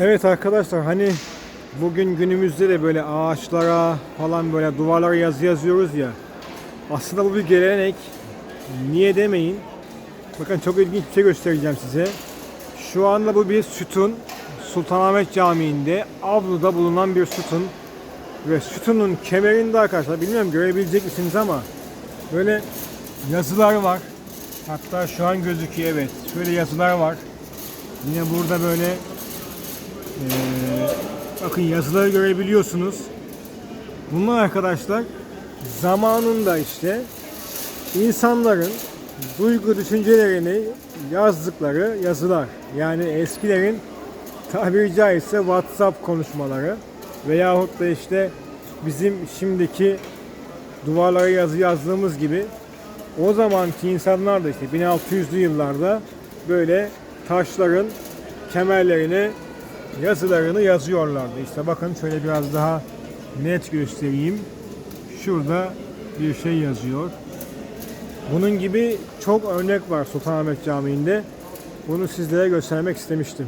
Evet arkadaşlar hani bugün günümüzde de böyle ağaçlara falan böyle duvarlara yazı yazıyoruz ya. Aslında bu bir gelenek. Niye demeyin. Bakın çok ilginç bir şey göstereceğim size. Şu anda bu bir sütun. Sultanahmet Camii'nde avluda bulunan bir sütun. Ve sütunun kemerinde arkadaşlar bilmiyorum görebilecek misiniz ama böyle yazılar var. Hatta şu an gözüküyor evet. Şöyle yazılar var. Yine burada böyle ee, bakın yazıları görebiliyorsunuz. Bunlar arkadaşlar zamanında işte insanların duygu düşüncelerini yazdıkları yazılar. Yani eskilerin tabiri caizse WhatsApp konuşmaları veyahut da işte bizim şimdiki duvarlara yazı yazdığımız gibi o zamanki insanlar da işte 1600'lü yıllarda böyle taşların kemerlerine yazılarını yazıyorlardı. İşte bakın şöyle biraz daha net göstereyim. Şurada bir şey yazıyor. Bunun gibi çok örnek var Sultanahmet Camii'nde. Bunu sizlere göstermek istemiştim.